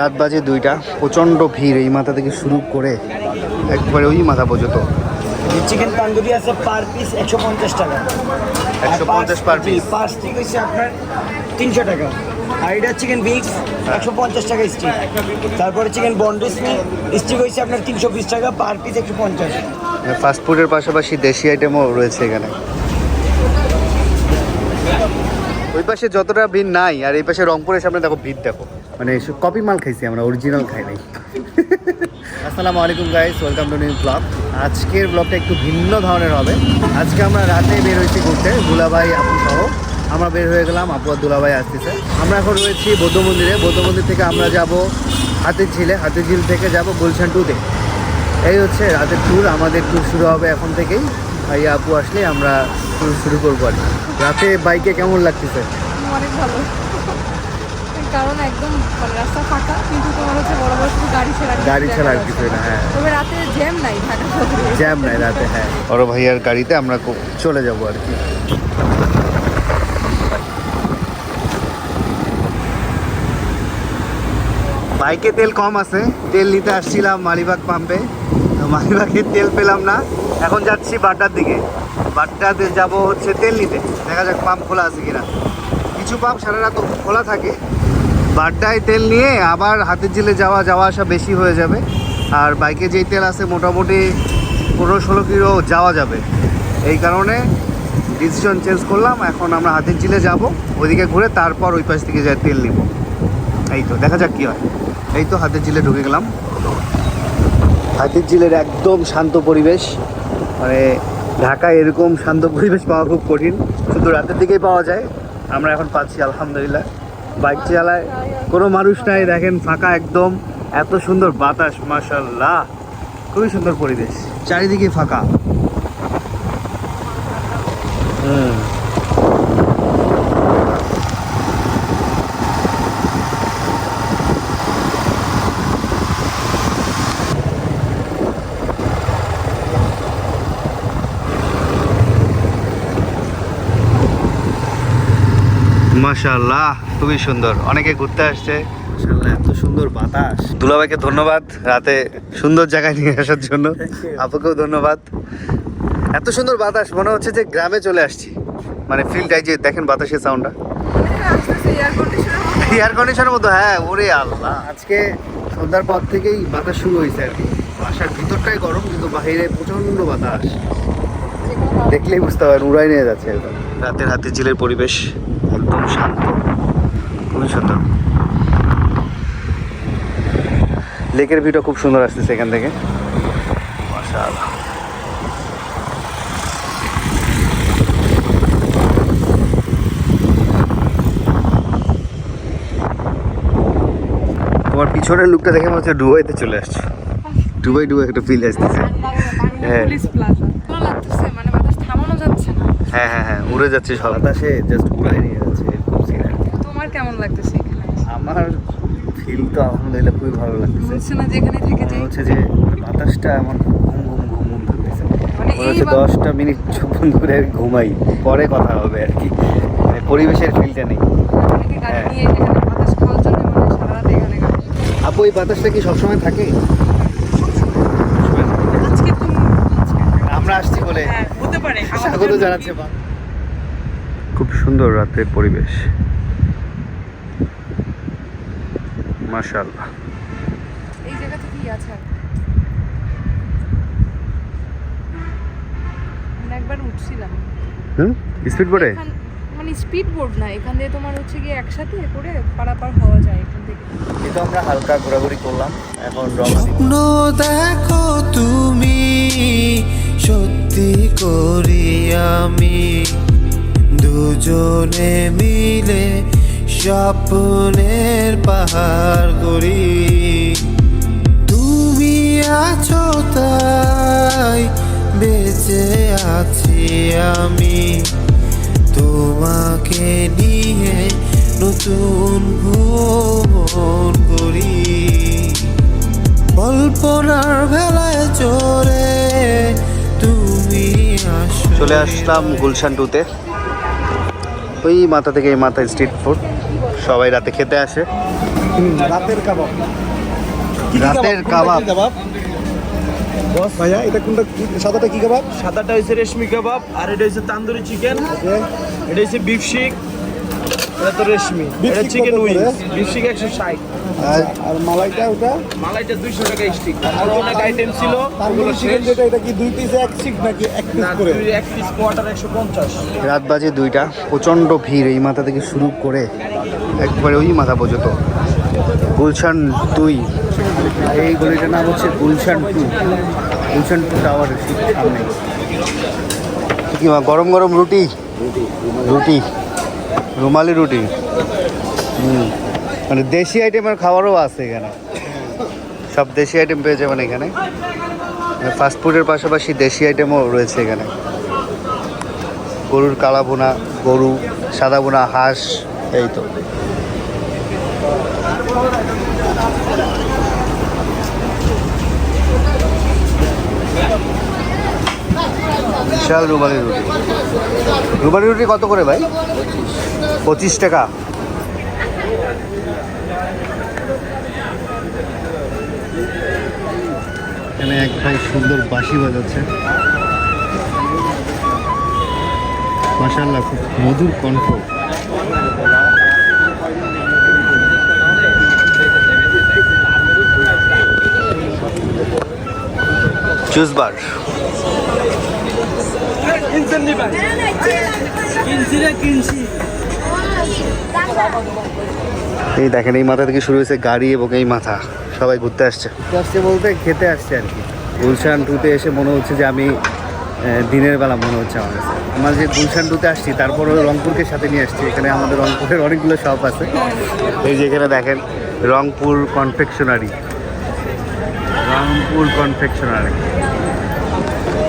রাত বাজে দুইটা প্রচণ্ড ভিড় এই মাথা থেকে শুরু করে একবারে ওই মাথা পর্যন্ত। চিকেন তান্দুরি আছে পার পিস একশো পঞ্চাশ টাকা। 150 per piece? পার স্টিক হচ্ছে আপনার তিনশো টাকা। আর এটা চিকেন বিক্স একশো পঞ্চাশ টাকা স্টিক তারপরে চিকেন বন্ডিস স্টিক হচ্ছে আপনার তিনশো বিশ টাকা পার পিস একশো পঞ্চাশ। ফাস্ট ফুডের পাশাপাশি দেশি আইটেমও রয়েছে এখানে। ওই পাশে যতটা ভিড় নাই আর এই পাশে রংপুরের সামনে দেখো ভিড় দেখো। মানে কপি মাল খাইছি আমরা অরিজিনাল খাই নাই। আসসালামু আলাইকুম guys welcome to new blog আজকের ব্লগটা একটু ভিন্ন ধরনের হবে। আজকে আমরা রাতে বের হয়েছি ঘুরতে দুলাভাই আপু সহ। আমরা বের হয়ে গেলাম আপু আর দুলাভাই আসতেছে। আমরা এখন রয়েছি বৌদ্ধ মন্দিরে। বৌদ্ধ মন্দির থেকে আমরা যাব হাতির ঝিলে হাতির ঝিল থেকে যাব গুলশান টুতে এই হচ্ছে রাতের ট্যুর আমাদের ট্যুর শুরু হবে এখন থেকেই। ভাইয়া আপু আসলে আমরা ট্যুর শুরু করব আর। রাতে বাইকে কেমন লাগতেছে? অনেক ভালো। কারণ একদম মানে রাস্তা ফাঁকা কিন্তু তোমার হচ্ছে বড় বড় শুধু গাড়ি ছাড়া আর কিছু গাড়ি ছাড়া আর জায়গা না, হ্যাঁ। তবে রাতে জ্যাম নাই ঢাকা জ্যাম নাই রাতে হ্যাঁ। ভাইয়ার গাড়িতে আমরা চলে যাব আর কি। বাইকে তেল কম আছে। তেল নিতে আসছিলাম মালিবাগ পাম্পে। তো মালিবাগে তেল পেলাম না। এখন যাচ্ছি বাড্ডার দিকে। বাড্ডাতে যাব হচ্ছে তেল নিতে দেখা যাক পাম্প খোলা আছে কিনা। কিছু পাম্প সারা রাত খোলা থাকে। বাড্ডায় তেল নিয়ে আবার হাতের জিলে যাওয়া যাওয়া আসা বেশি হয়ে যাবে। আর বাইকে যেই তেল আছে মোটামুটি পনেরো, ষোলো কিলো যাওয়া যাবে। এই কারণে ডিসিশন চেঞ্জ করলাম। এখন আমরা হাতের জিলে যাব, ওইদিকে ঘুরে তারপর ওই পাশ থেকে যাই তেল নিব। এই তো, দেখা যাক কী হয়। এই তো হাতের জিলে ঢুকে গেলাম। হাতির ঝিলের একদম শান্ত পরিবেশ। মানে ঢাকায় এরকম শান্ত পরিবেশ পাওয়া খুব কঠিন। শুধু রাতের দিকেই পাওয়া যায়। আমরা এখন পাচ্ছি, আলহামদুলিল্লাহ। বাইক চালায় কোনো মানুষ নাই। দেখেন ফাঁকা একদম। এত সুন্দর বাতাস মাসাল্লাহ খুবই সুন্দর পরিবেশ। চারিদিকে ফাঁকা। মাশাল্লাহ খুবই সুন্দর। অনেকে ঘুরতে আসছে। এত সুন্দর বাতাস। দুলাভাইকে ধন্যবাদ রাতে সুন্দর জায়গায় নিয়ে আসার জন্য। আপুকেও ধন্যবাদ। এত সুন্দর বাতাস মনে হচ্ছে যে গ্রামে চলে আসছি। মানে ফিল্ডটাই যে দেখেন বাতাসের সাউন্ডটা এয়ার কন্ডিশনার মতো হ্যাঁ ওরে আল্লাহ। আজকে সন্ধ্যার পর থেকেই বাতাস শুরু হয়েছে আর কি। বাসার ভিতরটাই গরম কিন্তু বাইরে প্রচণ্ড বাতাস। দেখলেই বুঝতে পারেন উড়াই নিয়ে যাচ্ছে একদম। রাতের হাতে ঝিলের পরিবেশ। একদম শান্ত। খুবই সুন্দর লেকের ভিউটা খুব সুন্দর আসতেছে এখান থেকে। মাশাআল্লাহ। তোমার পিছনের লুকটা দেখে মনে হচ্ছে ডুবাইতে চলে আসছে। ডুবাই ডুবাই একটা ফিল আসতেছে। হ্যাঁ। মানে বাতাস থামানো যাচ্ছে না। হ্যাঁ হ্যাঁ হ্যাঁ উড়ে যাচ্ছে সব। বাতাসে জাস্ট উড়াই নিয়ে যাচ্ছে এরকম scene আর কি। তোমার কেমন লাগতেছে আমার ফিল তো আলহামদুলিল্লাহ খুবই ভালো লাগতেছে। হচ্ছে না যেখানে থেকে যাই। হচ্ছে যে বাতাসটা আমার ঘুম ঘুম ঘুম ঘুম ধরতেছে। মানে এই হচ্ছে দশটা মিনিট চোখ বন্ধ করে ঘুমাই। পরে কথা হবে আর কি। মানে পরিবেশের ফিলটা নেই। হ্যাঁ। আপু এই বাতাসটা কি সবসময় থাকে? আমরা আসছি বলে হ্যাঁ হতে পারে। স্বাগত জানাচ্ছে খুব সুন্দর রাতের পরিবেশ। মাশাআল্লাহ। এই জায়গাতে কি আছে আর? আমরা একবার উঠছিলাম। হুম? স্পিড বোর্ডে? মানে স্পিড বোর্ড না এখান দিয়ে তোমার হচ্ছে গিয়ে একসাথে করে পারাপার হওয়া যায় এখান থেকে। এই তো আমরা হালকা ঘোরাঘুরি করলাম এখন স্বপ্ন দেখো তুমি সত্যি করি আমি দুজনে মিলে স্বপ্নের পাহাড় করি তুমি আছো তাই বেঁচে আছি আমি। তোমাকে নিয়ে নতুন ভ্রমণ করি কল্পনার ভেলায় চড়ে তুমি চলে আসলাম গুলশান টুতে ওই মাথা থেকে এই মাথা স্ট্রিট ফুড সবাই রাতে খেতে আসে। রাতের কাবাব। রাতের কাবাব? বস ভাইয়া এটা কোনটা? সাদাটা কি কাবাব? সাদাটা হয়েছে রেশমি কাবাব আর এটা হচ্ছে তান্দুরি চিকেন। এটা হচ্ছে বিফ শিক এটা তো রেশমি। এটা চিকেন উইংস একশো ষাট। আর মালাইটা ওটা? মালাইটা দুইশো টাকা স্টিক আর অনেক আইটেম ছিল তারপরে চিকেন যেটা এটা কি দুই পিস এক সিক নাকি এক পিস করে? এক পিস কোয়াটার একশো পঞ্চাশ। রাত বাজে দুইটা প্রচণ্ড ভিড় এই মাথা থেকে শুরু করে একবারে ওই মাথা পর্যন্ত। গুলশান দুই। এই গলিটার নাম হচ্ছে গুলশান টু। গুলশান টু টাওয়ারের ঠিক সামনে। কি গরম গরম রুটি। রুটি। রুমালি রুটি। মানে দেশি আইটেমের খাবারও আছে এখানে। সব দেশি আইটেম পেয়ে যাবেন এখানে। ফাস্টফুডের পাশাপাশি দেশি আইটেমও রয়েছে এখানে। গরুর কালা বোনা গরু, সাদা বোনা হাঁস, এই তো। বিশাল রুমালি রুটি। রুমালি রুটি কত করে ভাই? পঁচিশ টাকা। এখানে এক ভাই সুন্দর বাঁশি বাজাচ্ছে। মাশাল্লাহ খুব মধুর কণ্ঠ। জুস বার এই দেখেন এই মাথা থেকে শুরু হয়েছে গাড়ি এবং এই মাথা। সবাই ঘুরতে আসছে। ঘুরতে আসছে বলতে খেতে আসছে আর কি। গুলশান টুতে এসে মনে হচ্ছে যে আমি দিনের বেলা মনে হচ্ছে আমার কাছে। আমরা যে গুলশান টুতে আসছি তারপরে রংপুরকে সাথে নিয়ে আসছি। এখানে আমাদের রংপুরের অনেকগুলো শপ আছে। এই যে এখানে দেখেন রংপুর কনফেকশনারি রংপুর কনফেকশনারি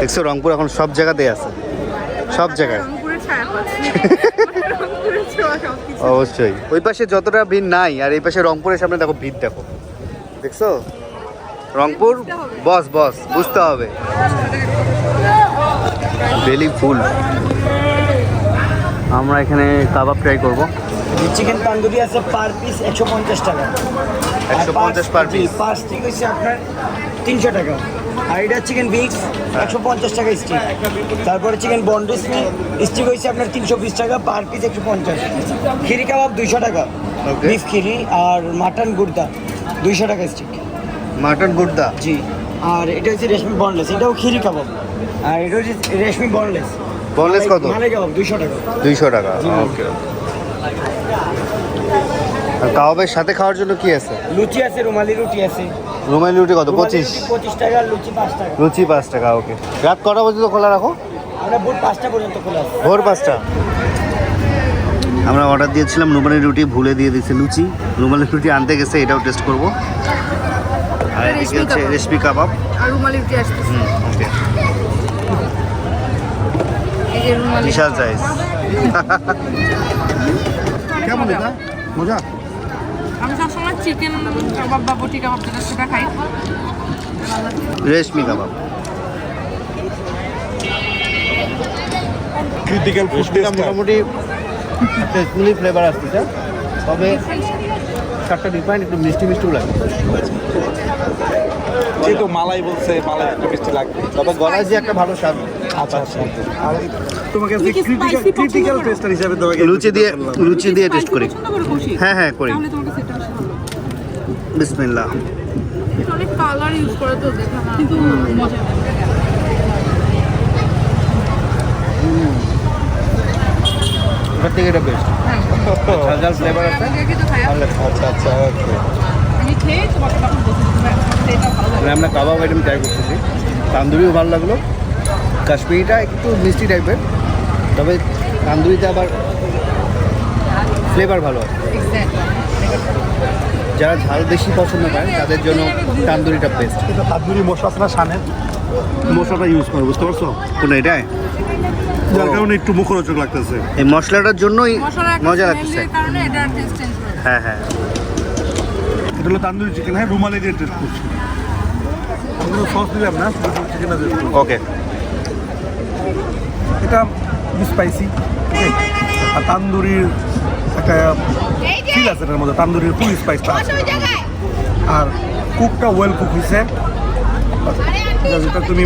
দেখছ রংপুর এখন সব জায়গাতেই আছে। সব জায়গায় রংপুরের ছায়া পাচ্ছি রংপুরের ছোঁয়া সব কিছু অবশ্যই। ওই পাশে যতটা ভিড় নাই আর এই পাশে রংপুরের সামনে দেখো ভিড় দেখো। দেখছ? রংপুর? বস বস বুঝতে হবে। বেলি ফুল। আমরা এখানে কাবাব ট্রাই করব। চিকেন তান্দুরি আছে পার পিস একশো পঞ্চাশ টাকা। 150 per piece। পার স্টিক হচ্ছে আপনার তিনশো টাকা। আর এটা চিকেন বিক্স একশো পঞ্চাশ টাকা স্টিক তারপরে চিকেন বন্ডিস স্টিক হয়েছে আপনার তিনশো বিশ টাকা পার পিস একশো পঞ্চাশ। খিরি কাবাব দুইশো টাকা. বিফ খিরি আর মাটন গুর্দা দুইশো টাকা স্টিক মাটন গুর্দা? জি। আর এটা হচ্ছে রেশমি বনলেস এটাও খিরি কাবাব। আর এটা হচ্ছে রেশমি বনলেস Boneless কত? মালাই কাবাব দুইশো টাকা। দুইশো টাকা ওকে কাবাবের সাথে খাওয়ার জন্য কি আছে? লুচি আছে রুমালি রুটি আছে। রুমালি রুটি কত? পঁচিশ। পঁচিশ টাকা আর লুচি পাঁচ টাকা। লুচি পাঁচ টাকা ওকে। রাত কটা পর্যন্ত খোলা রাখো? আমরা ভোর পাঁচটা পর্যন্ত খোলা আছে। ভোর পাঁচটা। আমরা অর্ডার দিয়েছিলাম রুমালি রুটি ভুলে দিয়ে দিয়েছে লুচি। রুমালি রুটি আনতে গেছে এটাও টেস্ট করব। আর এদিকে হচ্ছে কাবাব। রেশমি কাবাব। আর রুমালি রুটি আসতেছে। ওকে। বিশাল সাইজ কেমন এটা? মজা? আমি সবসময় চিকেন কাবাব বা বটি কাবাব যেটা সেটা খাই। রেশমি কাবাব ক্রিটিক্যাল ফুড রেশমিটা মোটামুটি টেস্টফুলি ফ্লেভার আসতেছে। তবে চারটা ডিফারেন্ট একটু মিষ্টি মিষ্টিও লাগে। যেহেতু মালাই বলছে মালাই একটু মিষ্টি লাগবে। তবে গলায় যে একটা ভালো স্বাদ। আচ্ছা আচ্ছা। তোমাকে তুমি কি ক্রিটিক্যাল টেস্টার হিসেবে তোমাকে লুচি দিয়ে লুচি দিয়ে টেস্ট করি। হ্যাঁ হ্যাঁ করি। বিসমিল্লাহ। অনেক কালার ইউজ করে তো দেখা কিন্তু মজা থেকে এটা বেস্ট ঝাল ঝাল ফ্লেভার আছে? আচ্ছা আচ্ছা ওকে ভালো লাগে। মানে আমরা কাবাব আইটেম ট্রাই করতেছি। তান্দুরিও ভালো লাগল। কাশ্মীরিটা একটু মিষ্টি টাইপের তবে তান্দুরিতে আবার ফ্লেভার ভালো যারা ঝাল বেশি পছন্দ করে তাদের জন্য তান্দুরিটা বেস্ট এটা তান্দুরি মশলা না সানের মশলাটা ইউজ করে বুঝতে পারছ? কোনো এটাই? যার কারণে একটু মুখরোচক লাগতেছে। এই মশলাটার জন্যই মজা লাগতেছে। এর কারণে এটার টেস্ট চেঞ্জ হয়ে। হ্যাঁ হ্যাঁ। এটা হলো তান্দুরি চিকেন হ্যাঁ রুমালি দিয়ে টেস্ট করছি। সস দিলাম না টেস্ট ওকে এটা স্পাইসি আর তান্দুরির একটা ফিল আছে এটার মধ্যে তান্দুরির ফুল স্পাইসটা আছে। আর কুকটা ওয়েল কুক হয়েছে যেটা তুমি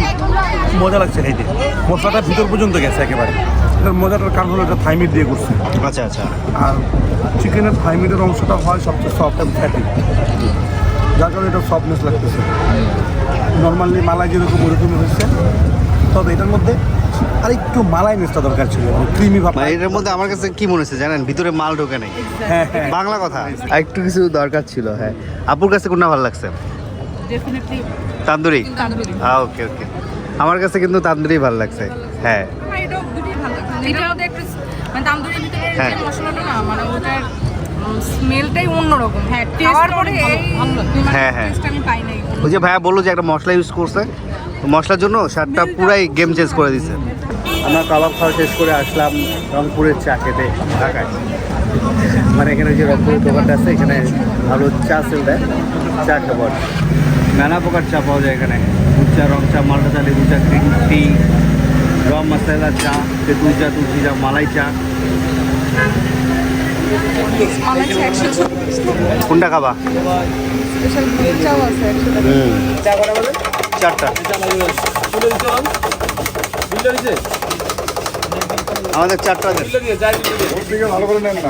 মজা লাগছে খাইতে। মশলাটা ভিতর পর্যন্ত গেছে একেবারে। এটার মজাটার কারণ হলো এটা থাইমিট দিয়ে করছে। আচ্ছা আচ্ছা। আর চিকেনের থাইমিটের অংশটা হয় সবচেয়ে সফট অ্যান্ড ফ্যাটি যার কারণে এটা সফটনেস লাগতেছে। নর্মালি মালাই যেরকম ওরকমই হচ্ছে। তবে এটার মধ্যে আর একটু মালাই নেসটা দরকার ছিল ক্রিমি ভাব মানে এটার মধ্যে আমার কাছে কি মনে হচ্ছে জানেন? ভিতরে মাল ঢোকে নেই। হ্যাঁ হ্যাঁ বাংলা কথা। আর একটু কিছু দরকার ছিল হ্যাঁ। আপুর কাছে কোনটা ভালো লাগছে? Definitely tandoori? Tandoori. Okay okay আমার কাছে কিন্তু তান্দুরি ভালো লাগছে হ্যাঁ। মানে হ্যাঁ। যে মশলাটা না মানে ওটার স্মেলটাই অন্যরকম। হ্যাঁ হ্যাঁ, হ্যাঁ। টেস্ট আমি পাই নাই। ওই যে ভাইয়া বলল যে একটা মশলা ইউজ করছে মশলার জন্য শার্টটা পুরাই গেম চেঞ্জ করে দিছে। আমরা কাবাব খাওয়া শেষ করে আসলাম রংপুরের চা খেতে ঢাকায়। মানে এখানে যে রংপুরের দোকানটা আছে এখানে ভালো চা সেল দেয়। চা খাবার নানা প্রকার চা পাওয়া যায় এখানে। দুধ চা রং চা মালটা চা লেবু চা গ্রিন টি রং মশলা চা তেঁতুল চা তুলসি চা মালাই চা। মালাই চা কোনটা খাবা? স্পেশাল চাও আছে চারটা। আমাদের চারটা ভালো করে নেন না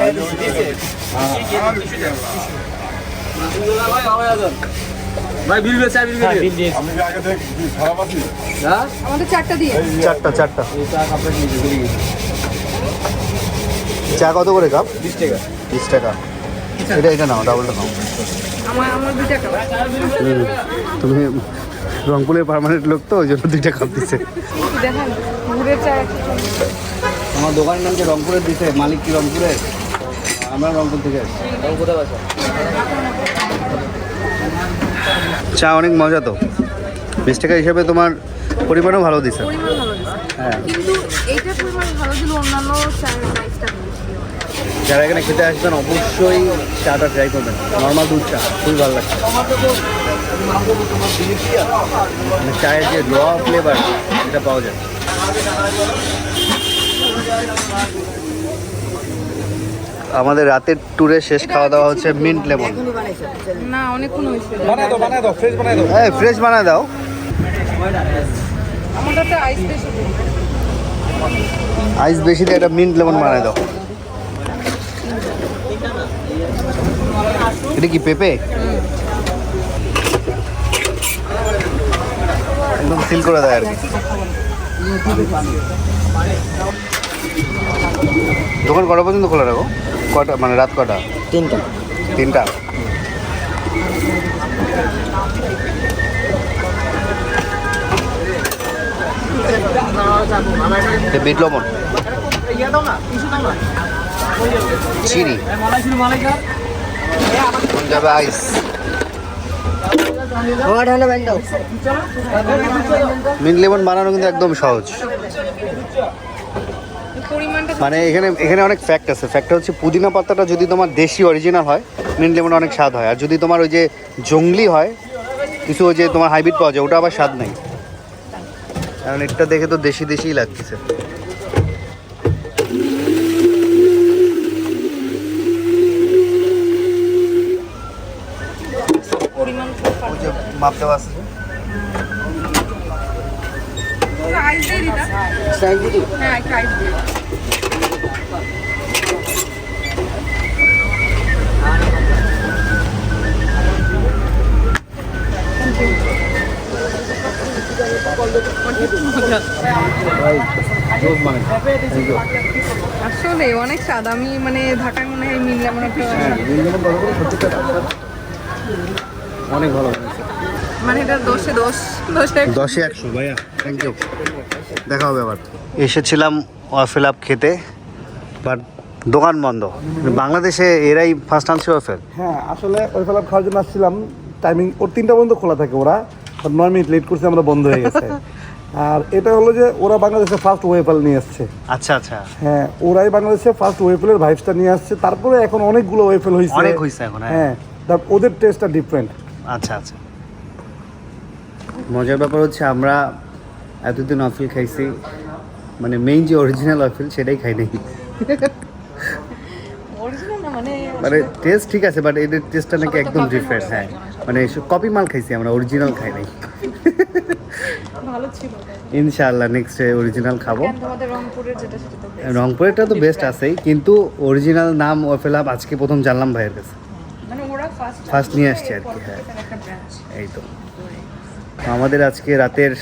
ভাই বিল দিয়ে চা বিল দিয়ে আমি আগে থেকে খারাপ আছি আমাদের চারটা দিয়ে। চারটা চারটা। চা কত করে কাপ? বিশ টাকা। বিশ টাকা এটা এটা নাও ডাবলটা নাও। আমার আমার টাকা। তুমি রংপুরের পার্মানেন্ট লোক তো ওই জন্য দুইটা কাপ দিচ্ছে। আমার দোকানের নাম যে রংপুরের দিছে মালিক কি রংপুরের? আমরা রংপুর থেকে চা অনেক মজা তো। বিশ টাকা হিসাবে তোমার পরিমাণও ভালো দিছে। দিচ্ছে হ্যাঁ। যারা এখানে খেতে আসবেন অবশ্যই চাটা ট্রাই করবেন। নর্মাল দুধ চা খুবই ভালো লাগছে। চায়ের যে র ফ্লেভার এটা পাওয়া যায়। আমাদের রাতের ট্যুরে শেষ খাওয়া দাওয়া হচ্ছে মিন্ট লেমন না অনেকক্ষণ হয়েছে। বানায় দাও বানায় দাও ফ্রেশ বানায় দাও। হ্যাঁ ফ্রেশ বানায় দাও। আমাদের একটা আইস বেশি দিন। আইস বেশি দিয়ে একটা মিন্ট লেমন বানায় দাও। এটা কি পেঁপে? একদম সিল করে দেয় আর কি। দোকান কটা পর্যন্ত খোলা রাখো? কটা মানে রাত কটা? তিনটা। তিনটা? বিট লবণ। চিনি। যাবে আইস? মিন্ট লেমন বানানো কিন্তু একদম সহজ। মানে এখানে এখানে অনেক ফ্যাক্ট আছে। ফ্যাক্ট হচ্ছে পুদিনা পাতাটা যদি তোমার দেশি অরিজিনাল হয় মিন্ট লেমন অনেক স্বাদ হয়। আর যদি তোমার ওই যে জঙ্গলি হয়, কিছু ওই যে তোমার হাইব্রিড পাওয়া যায়, ওটা আবার স্বাদ নেই। কারণ এটা দেখে তো দেশি দেশিই লাগতেছে। মাপ দেওয়া আছে হ্যাঁ একটা আসলে অনেক স্বাদ। আমি মানে ঢাকায় মনে হয় মিললাম না অনেক ভালো। মানে এটা দশে দশ দশে দশে একশো ভাইয়া থ্যাংক ইউ দেখা হবে আবার। এসেছিলাম ওয়াফেল আপ খেতে বাট দোকান বন্ধ। বাংলাদেশে এরাই ফার্স্ট আনছে ওয়াফেল হ্যাঁ আসলে ওই আপ খাওয়ার জন্য আসছিলাম। টাইমিং ওর তিনটা পর্যন্ত খোলা থাকে ওরা নয় মিনিট লেট করছে আমরা বন্ধ হয়ে গেছে। আর এটা হলো যে ওরা বাংলাদেশে ফার্স্ট ওয়েফেল নিয়ে আসছে। আচ্ছা আচ্ছা। হ্যাঁ ওরাই বাংলাদেশে ফার্স্ট ওয়েফেলের ভাইবসটা নিয়ে আসছে। তারপরে এখন অনেকগুলো ওয়েফেল হয়েছে অনেক হয়েছে এখন, হ্যাঁ। হ্যাঁ তা- ওদের টেস্টটা ডিফারেন্ট আচ্ছা আচ্ছা। মজার ব্যাপার হচ্ছে আমরা এতদিন অফিল খাইছি। মানে মেইন যে অরিজিনাল অফিল সেটাই খাই নাই। মানে টেস্ট ঠিক আছে বাট এদের টেস্টটা নাকি একদম ডিফারেন্ট হ্যাঁ। মানে কপি মাল খাইছি আমরা অরিজিনাল খাই নাই। ভালো ছিল ইনশাআল্লাহ নেক্সট অরিজিনাল খাব। রংপুরেরটা তো বেস্ট আছেই কিন্তু অরিজিনাল নাম ও ফেলাম আজকে প্রথম জানলাম ভাইয়ের কাছে। মানে ফার্স্ট নিয়ে আসছে আর কি, হ্যাঁ। এই তো। আমাদের আজকে রাতের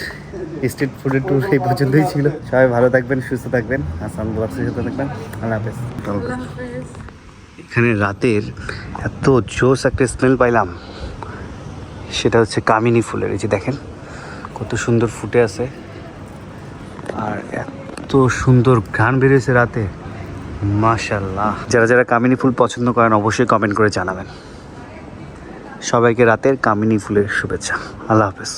স্ট্রিট ফুডের ট্যুর এই পর্যন্তই ছিল। সবাই ভালো থাকবেন, সুস্থ থাকবেন। আসাম ব্লগসের সাথে থাকবেন। আল্লাহ হাফেজ। এখানে রাতের এত জোস একটা স্মেল পাইলাম। সেটা হচ্ছে কামিনী ফুলের, এই যে দেখেন, কত সুন্দর ফুটে আছে। আর এত সুন্দর ঘ্রাণ বেরিয়েছে রাতে। মাশাল্লাহ যারা যারা কামিনী ফুল পছন্দ করেন, অবশ্যই কমেন্ট করে জানাবেন। সবাইকে রাতের কামিনী ফুলের শুভেচ্ছা। আল্লাহ হাফেজ।